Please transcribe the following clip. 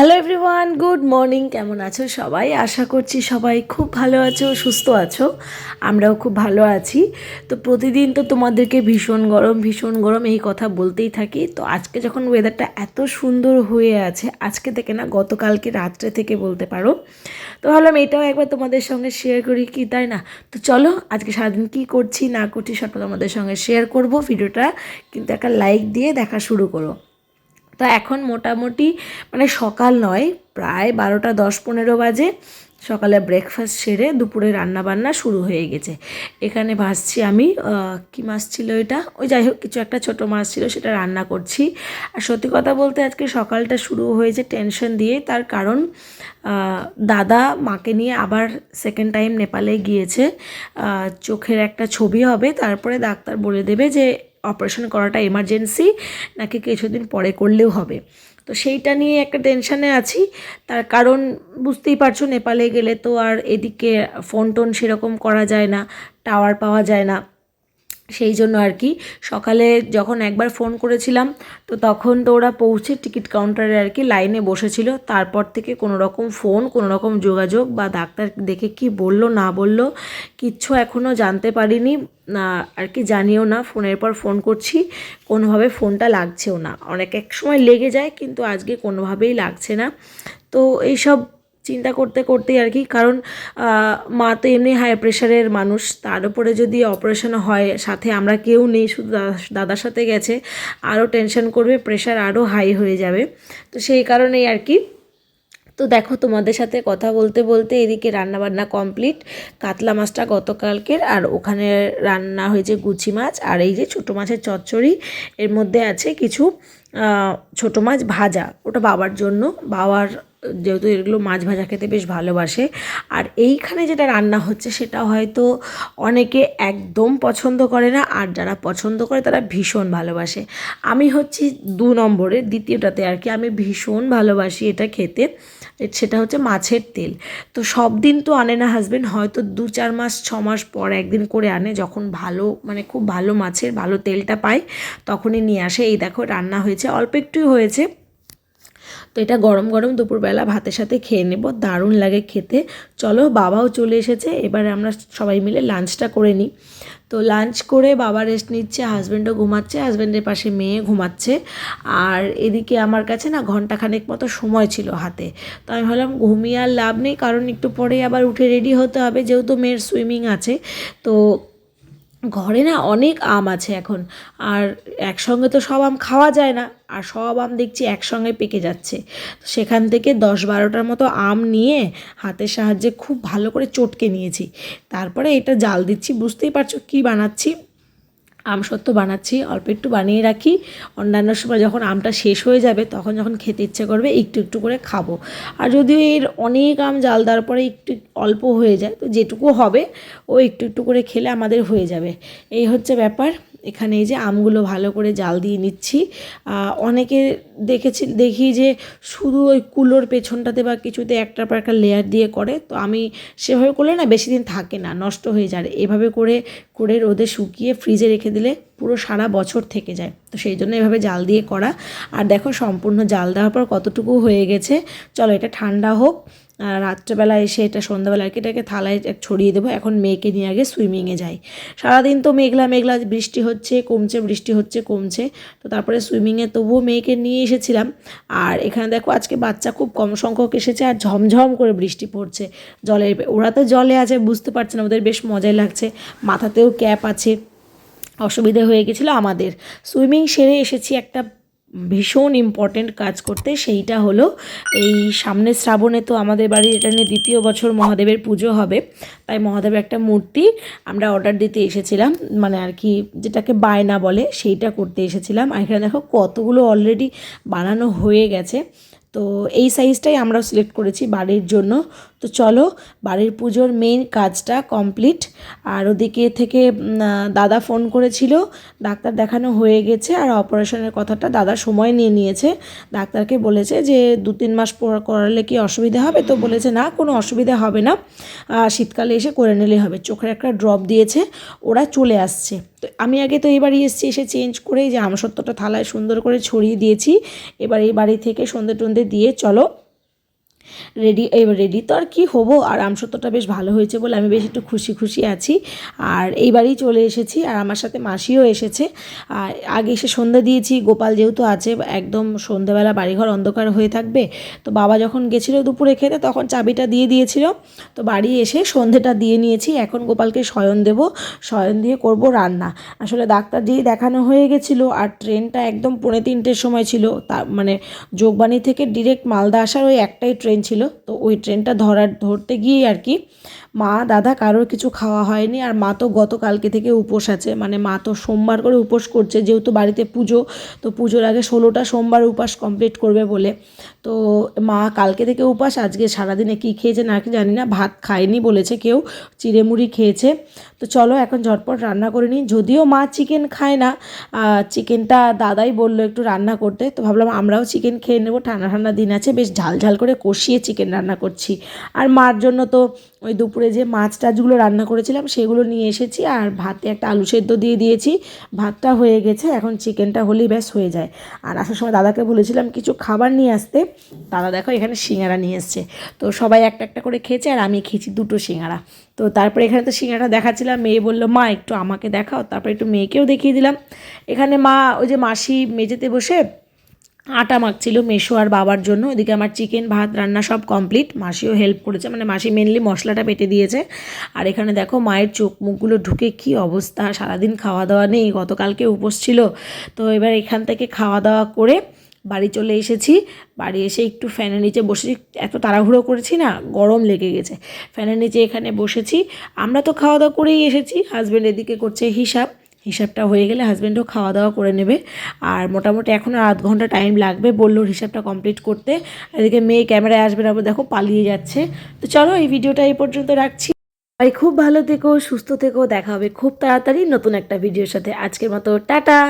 Hello everyone good morning কেমন আছো সবাই? আশা করছি সবাই খুব ভালো আছো, সুস্থ আছো। আমরাও খুব ভালো আছি। তো প্রতিদিন তো তোমাদেরকে ভীষণ গরম ভীষণ গরম এই কথা বলতেই থাকি। তো আজকে যখন ওয়েদারটা এত সুন্দর হয়ে আছে, আজকে থেকে না গতকালকে রাত্রে থেকে বলতে পারো। তো ভাবলাম এটাও একবার তোমাদের সঙ্গে শেয়ার করি কি, তাই না? তো চলো, আজকে সারাদিন কী করছি, না করছি সবটা তোমাদের সঙ্গে শেয়ার করব। ভিডিওটা কিন্তু একটা লাইক দিয়ে দেখা শুরু করো। তো এখন মোটামুটি মানে সকাল নয়, প্রায় বারোটা দশ পনেরো বাজে। সকালে ব্রেকফাস্ট সেরে দুপুরে রান্না বান্না শুরু হয়ে গেছে। এখানে ভাসছি আমি কি মাছ ছিল এটা? ওই যাই হোক, কিছু একটা ছোট মাছ ছিল, সেটা রান্না করছি। আর সত্যি কথা বলতে আজকে সকালটা শুরু হয়েছে টেনশন দিয়ে। তার কারণ দাদা মাকে নিয়ে আবার সেকেন্ড টাইম নেপালে গিয়েছে। চোখের একটা ছবি হবে, তারপরে ডাক্তার বলে দেবে যে অপারেশন করাটা এমার্জেন্সি নাকি কিছুদিন পরে করলেও হবে। তো সেইটা নিয়ে একটা টেনশানে আছি। তার কারণ বুঝতেই পারছ, নেপালে গেলে তো আর এদিকে ফোন টোন সেরকম করা যায় না টাওয়ার পাওয়া যায় না। সেই জন্য আর কি। সকালে যখন একবার ফোন করেছিলাম, তো তখন তো ওরা পৌঁছে টিকিট কাউন্টারে আর কি লাইনে বসেছিল। তারপর থেকে কোনো রকম ফোন, কোনো রকম যোগাযোগ বা ডাক্তার দেখে কি বলল, না বলল, কিচ্ছু এখনও জানতে পারিনি। না, আর কি জানিও না, ফোনের পর ফোন করছি, কোনোভাবে ফোনটা লাগছেও না। অনেক এক সময় লেগে যায়, কিন্তু আজকে কোনোভাবেই লাগছে না। তো এইসব চিন্তা করতে করতেই আর কি, কারণ মা তো এমনি হাই প্রেশারের মানুষ, তার উপরে যদি অপারেশন হয়, সাথে আমরা কেউ নেই, শুধু দাদার সাথে গেছে আরও টেনশন করবে প্রেশার আরও হাই হয়ে যাবে। তো সেই কারণেই আর কি। তো দেখো তোমাদের সাথে কথা বলতে বলতে এদিকে রান্নাবান্না কমপ্লিট কাতলা মাছটা গতকালকের, আর ওখানে রান্না হয়েছে গুচি মাছ, আর এই যে ছোটো মাছের চচ্চড়ি, এর মধ্যে আছে কিছু ছোটো মাছ ভাজা, ওটা বাবার জন্য, বাবার যেহেতু এগুলো মাছ ভাজা খেতে বেশ ভালোবাসে। আর এইখানে যেটা রান্না হচ্ছে সেটা হয়তো অনেকে একদম পছন্দ করে না, আর যারা পছন্দ করে তারা ভীষণ ভালোবাসে। আমি হচ্ছি দু নম্বরে, দ্বিতীয়টাতে আর কি আমি ভীষণ ভালোবাসি এটা খেতে। সেটা হচ্ছে মাছের তেল। তো সব দিন তো আনে না হাজবেন্ড হয়তো দু চার মাস, ছ মাস পর একদিন করে আনে, যখন ভালো মানে খুব ভালো মাছের, ভালো তেলটা পায়, তখনই নিয়ে আসে। এই দেখো রান্না হয়েছে, অল্প একটুই হয়েছে। তো এটা গরম গরম দুপুরবেলা ভাতের সাথে খেয়ে নেব, দারুণ লাগে খেতে। চলো বাবাও চলে এসেছে, এবারে আমরা সবাই মিলে লাঞ্চটা করে নিই। তো লাঞ্চ করে বাবা রেস্ট নিচ্ছে হাজব্যান্ডও ঘুমাচ্ছে হাজব্যান্ডের পাশে মেয়ে ঘুমাচ্ছে। আর এদিকে আমার কাছে না ঘন্টাখানেক মতো সময় ছিল হাতে। তো আমি ভাবলাম ঘুমিয়ে আর লাভ নেই, কারণ একটু পরে আবার উঠে রেডি হতে হবে, যেহেতু মেয়ের সুইমিং আছে। তো ঘরে না অনেক আম আছে এখন। আর একসঙ্গে তো সব আম খাওয়া যায় না। আর সব আম দেখছি একসঙ্গে পেকে যাচ্ছে। সেখান থেকে দশ বারোটার মতো আম নিয়ে হাতের সাহায্যে খুব ভালো করে চটকে নিয়েছি। তারপরে এটা জাল দিচ্ছি। বুঝতেই পারছ কী বানাচ্ছি? আম সত্য বানাচ্ছি, অল্প একটু বানিয়ে রাখি। অন্যান্য সময় যখন আমটা শেষ হয়ে যাবে, তখন যখন খেতে ইচ্ছে করবে, একটু একটু করে খাব। আর যদিও এর অনেক আম জাল দেওয়ার পরে একটু অল্প হয়ে যায়, তো যেটুকু হবে, ও একটু একটু করে খেলে আমাদের হয়ে যাবে। এই হচ্ছে ব্যাপার। এখানে এই যে আমগুলো ভালো করে জাল দিয়ে নিচ্ছি। অনেকে দেখেছি, দেখি যে শুধু ওই কুলোর পেছনটাতে বা কিছুতে একটার পর একটা লেয়ার দিয়ে করে, তো আমি সেভাবে করলে না বেশি দিন থাকে না, নষ্ট হয়ে যায়। এভাবে করে করে রোদে শুকিয়ে ফ্রিজে রেখে দিলে পুরো সারা বছর থেকে যায়। তো সেই জন্য এভাবে জাল দিয়ে করা। আর দেখো সম্পূর্ণ জাল দেওয়ার পর কতটুকু হয়ে গেছে, চলো এটা ঠান্ডা হোক। রাত্রেবেলা এসে এটা সন্ধ্যাবেলা আর কি এটাকে থালায় ছড়িয়ে দেবো। এখন মেয়েকে নিয়ে আগে সুইমিংয়ে যাই। সারাদিন তো মেঘলা মেঘলা বৃষ্টি হচ্ছে, কমছে, বৃষ্টি হচ্ছে, কমছে। তো তারপরে সুইমিংয়ে তবুও মেয়েকে নিয়ে এসেছিলাম। আর এখানে দেখো আজকে বাচ্চা খুব কম সংখ্যক এসেছে আর ঝমঝম করে বৃষ্টি পড়ছে জলের ওরা তো জলে আছে, বুঝতে পারছে না, ওদের বেশ মজাই লাগছে। মাথাতেও ক্যাপ আছে, অসুবিধা হয়ে গেছিল আমাদের। সুইমিং সেরে এসেছি একটা ভীষণ ইম্পর্টেন্ট কাজ করতে, সেইটা হলো এই সামনের শ্রাবণে তো আমাদের বাড়ির এটা নিয়ে দ্বিতীয় বছর মহাদেবের পুজো হবে, তাই মহাদেবের একটা মূর্তি আমরা অর্ডার দিতে এসেছিলাম মানে আর কি যেটাকে বায়না বলে সেইটা করতে এসেছিলাম, আর এখানে দেখো কতগুলো অলরেডি বানানো হয়ে গেছে, তো এই সাইজটাই আমরা সিলেক্ট করেছি বাড়ির জন্য তো চলো, বাড়ির পুজোর মেইন কাজটা কমপ্লিট আর ওদিকে থেকে দাদা ফোন করেছিল, ডাক্তার দেখানো হয়ে গেছে। আর অপারেশনের কথাটা দাদা সময় নিয়ে নিয়েছে। ডাক্তারকে বলেছে যে, দু তিন মাস পর করালে কি অসুবিধা হবে? তো বলেছে, না, কোনো অসুবিধা হবে না। শীতকালে এসে করে নিলেই হবে। চোখের একটা ড্রপ দিয়েছে, ওরা চলে আসছে। তো আমি আগে তো এবারই এসেছি, এসে চেঞ্জ করে যে আমসত্ত্বটা থালায় সুন্দর করে ছড়িয়ে দিয়েছি। এবার এই বাড়ি থেকে সন্ধে টন্ধে দিয়ে চলো। রেডি রেডি তো আর কি হব? আর আমসত্বটা বেশ ভালো হয়েছে বলে আমি বেশ একটু খুশি খুশি আছি। আর এইবারই চলে এসেছি আর আমার সাথে মাসিও এসেছে। আর আগে এসে সন্ধ্যা দিয়েছি, গোপাল যেহেতু আছে, একদম সন্ধ্যেবেলা বাড়িঘর অন্ধকার হয়ে থাকবে। তো বাবা যখন গেছিল দুপুরে খেতে তখন চাবিটা দিয়ে দিয়েছিল। তো বাড়ি এসে সন্ধেটা দিয়ে নিয়েছি, এখন গোপালকে শয়ন দেব। শয়ন দিয়ে করব রান্না। আসলে ডাক্তার যেই দেখানো হয়ে গেছিল আর ট্রেনটা একদম পৌনে তিনটের সময় ছিল তা মানে যোগবাণী থেকে ডিরেক্ট মালদা আসার ওই একটাই ট্রেন ছিল। তো ওই ট্রেনটা ধরার, ধরতে গিয়েই আর কি মা, দাদা কারোর কিছু খাওয়া হয়নি। আর মা তো গতকালকে থেকে উপোস আছে। মানে মা তো সোমবার করে উপোস করছে। যেহেতু বাড়িতে পুজো, তো পুজোর আগে ষোলোটা সোমবার উপাস কমপ্লিট করবে বলে। তো মা কালকে থেকে উপাস, আজকে সারাদিনে কি খেয়েছে না কি জানি না, ভাত খায়নি বলেছে কেউ চিড়েমুড়ি খেয়েছে। তো চলো এখন ঝটপট রান্না করে নিই। যদিও মা চিকেন খায় না চিকেনটা দাদাই বলল একটু রান্না করতে। তো ভাবলাম আমরাও চিকেন খেয়ে নেব। ঠান্ডা ঠান্ডা দিন আছে, বেশ ঝাল ঝাল করে কষিয়ে চিকেন রান্না করছি। আর মার জন্য তো ওই দুপুরে যে মাছ টাছগুলো রান্না করেছিলাম সেগুলো নিয়ে এসেছি আর ভাতে একটা আলু সেদ্ধ দিয়ে দিয়েছি। ভাতটা হয়ে গেছে, এখন চিকেনটা হলেই ব্যাস হয়ে যায়। আর আসার সময় দাদাকে বলেছিলাম কিছু খাবার নিয়ে আসতে। দাদা দেখো এখানে সিঙ্গারা নিয়ে এসছে। তো সবাই একটা একটা করে খেয়েছে আর আমি খেয়েছি দুটো সিঙ্গারা। তো তারপরে এখানে তো সিঙ্গারা দেখাচ্ছিলাম, মেয়ে বলল, মা, একটু আমাকে দেখাও। তারপরে একটু মেয়েকেও দেখিয়ে দিলাম। এখানে মা, ওই যে মাসি মেঝেতে বসে আটা মাখছিল মেশো আর বাবার জন্য। ওদিকে আমার চিকেন ভাত, রান্না সব কমপ্লিট মাসিও হেল্প করেছে মানে মাসি মেনলি মশলাটা পেটে দিয়েছে। আর এখানে দেখো মায়ের চোখ মুখগুলো ঢুকে কি অবস্থা, সারাদিন খাওয়া দাওয়া নেই, গতকালকে উপোস ছিল। তো এবার এখান থেকে খাওয়া দাওয়া করে বাড়ি চলে এসেছি। বাড়ি এসে একটু ফ্যানের নিচে বসেছি। এত তাড়াহুড়ো করেছি না, গরম লেগে গেছে। ফ্যানের নিচে এখানে বসেছি। আমরা তো খাওয়া দাওয়া করেই এসেছি হাজব্যান্ড এদিকে করছে হিসাব। হিসাবটা হয়ে গেলে হাজব্যান্ডও খাওয়া দাওয়া করে নেবে। আর মোটামুটি এখন আর আধ ঘণ্টা টাইম লাগবে বলল হিসাবটা কমপ্লিট করতে। এদিকে মেয়ে ক্যামেরায় আসবে না দেখো পালিয়ে যাচ্ছে। তো চলো এই ভিডিওটা এই পর্যন্ত রাখছি। ভাই খুব ভালো থেকো, সুস্থ থেকো, দেখা হবে খুব তাড়াতাড়ি নতুন একটা ভিডিওর সাথে। আজকের মতো, টাটা!